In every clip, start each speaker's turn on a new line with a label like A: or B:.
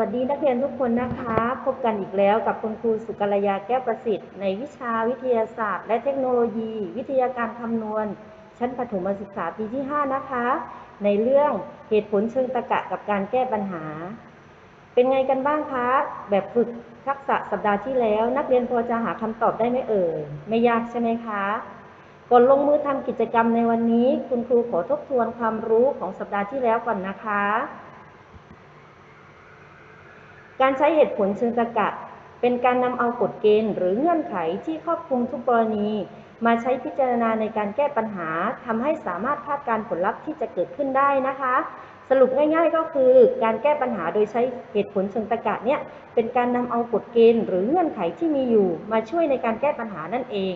A: วัสดีนักเรียนทุกคนนะคะ พบกันอีกแล้วกับคุณครูสุกัลยาแก้วประสิทธิ์ ในวิชาวิทยาศาสตร์ และเทคโนโลยี วิทยาการคำนวณ ชั้นประถมศึกษาปีที่ 5 นะคะ ในเรื่องเหตุผลเชิงตรรกะกับการแก้ปัญหา เป็นไงกันบ้างคะ แบบฝึกทักษะสัปดาห์ที่แล้ว นักเรียนพอจะหาคำตอบได้ไหมเอ่ยไม่ยากใช่ไหมคะก่อนลงมือทำกิจกรรมในวันนี้ คุณครูขอทบทวนความรู้ของสัปดาห์ที่แล้วก่อนนะคะ การใช้เหตุผลเชิงตรรกะ เป็นการนำเอากฎเกณฑ์หรือเงื่อนไขที่ครอบคลุมทุกกรณี มาใช้พิจารณาในการแก้ปัญหาทำให้สามารถคาดการผลลัพธ์ที่จะเกิดขึ้นได้นะคะ สรุปง่าย ๆ ก็คือ การแก้ปัญหาโดยใช้เหตุผลเชิงตรรกะเนี่ยเป็นการนำเอากฎเกณฑ์หรือเงื่อนไขที่มีอยู่ มาช่วยในการแก้ปัญหานั่นเอง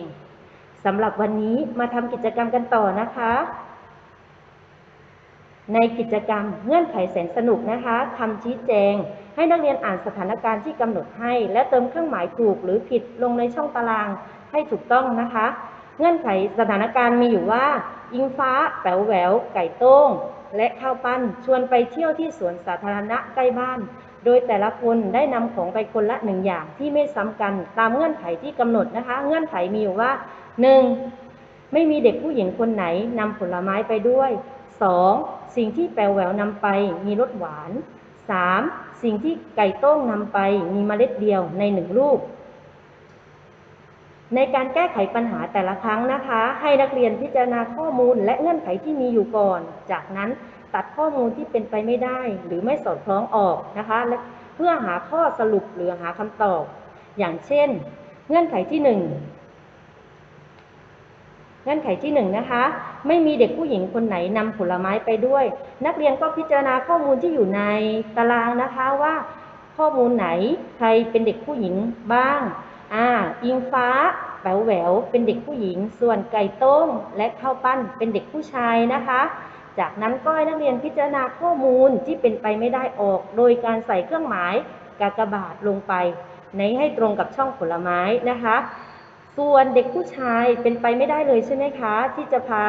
A: สำหรับวันนี้มาทำกิจกรรมกันต่อนะคะ ในกิจกรรมเงื่อนไขแสนสนุกนะคะคำชี้แจง ให้นักเรียนอ่านสถานการณ์ที่กำหนดให้ และเติมเครื่องหมายถูกหรือผิดลงในช่องตารางให้ถูกต้องนะคะ เงื่อนไขสถานการณ์มีอยู่ว่า อิงฟ้าแป๋วแหวว ไก่โต้ง และข้าวปั้นชวนไปเที่ยวที่สวนสาธารณะใกล้บ้าน โดยแต่ละคนได้นำของไปคนละหนึ่งอย่างที่ไม่ซ้ำกันตามเงื่อนไขที่กำหนดนะคะ เงื่อนไขมีอยู่ว่า 1. ไม่มีเด็กผู้หญิงคนไหนนำผลไม้ไปด้วย 2. สิ่งที่แปลแหววนำไปมีรสหวาน 3. สิ่งที่ไก่โต้งนำไปมีเมล็ดเดียวในหนึ่งลูก ในการแก้ไขปัญหาแต่ละครั้งนะคะ ให้นักเรียนพิจารณาข้อมูลและเงื่อนไขที่มีอยู่ก่อน จากนั้นตัดข้อมูลที่เป็นไปไม่ได้ หรือไม่สอดคล้องออกนะคะและเพื่อหาข้อสรุปหรือหาคำตอบ อย่างเช่น เงื่อนไขที่หนึ่ง เงื่อนไขที่หนึ่งนะคะ ไม่มีเด็กผู้หญิงคนไหนนำผลไม้ไปด้วย นักเรียนก็พิจารณาข้อมูลที่อยู่ในตารางนะคะว่า ข้อมูลไหนใครเป็นเด็กผู้หญิงบ้างอ่าอิงฟ้าแป๋วแหววเป็นเด็กผู้หญิง ส่วนไก่ต้มและข้าวปั้นเป็นเด็กผู้ชายนะคะ จากนั้นก็ให้นักเรียนพิจารณาข้อมูลที่เป็นไปไม่ได้ออก โดยการใส่เครื่องหมายกากบาทลงไป ในให้ตรงกับช่องผลไม้นะคะ ส่วนเด็กผู้ชายเป็นไปไม่ได้เลยใช่ไหมคะ ที่จะพา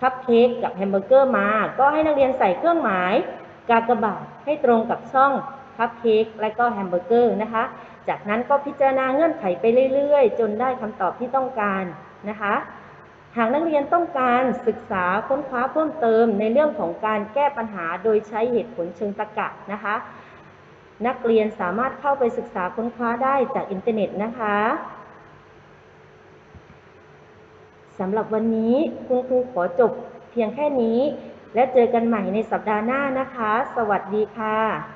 A: คัพเค้กกับแฮมเบอร์เกอร์มา ก็ให้นักเรียนใส่เครื่องหมาย กากบาทให้ตรงกับช่องคัพเค้กและก็แฮมเบอร์เกอร์นะคะ จากนั้นก็พิจารณาเงื่อนไขไปเรื่อยๆ จนได้คำตอบที่ต้องการนะคะ หากนักเรียนต้องการศึกษาค้นคว้าเพิ่มเติมในเรื่องของการแก้ปัญหาโดยใช้เหตุผลเชิงตรรกะนะคะ นักเรียนสามารถเข้าไปศึกษาค้นคว้าได้จากอินเทอร์เน็ตนะคะ สำหรับวันนี้คุณครูขอจบเพียงแค่นี้ และเจอกันใหม่ในสัปดาห์หน้านะคะ สวัสดีค่ะ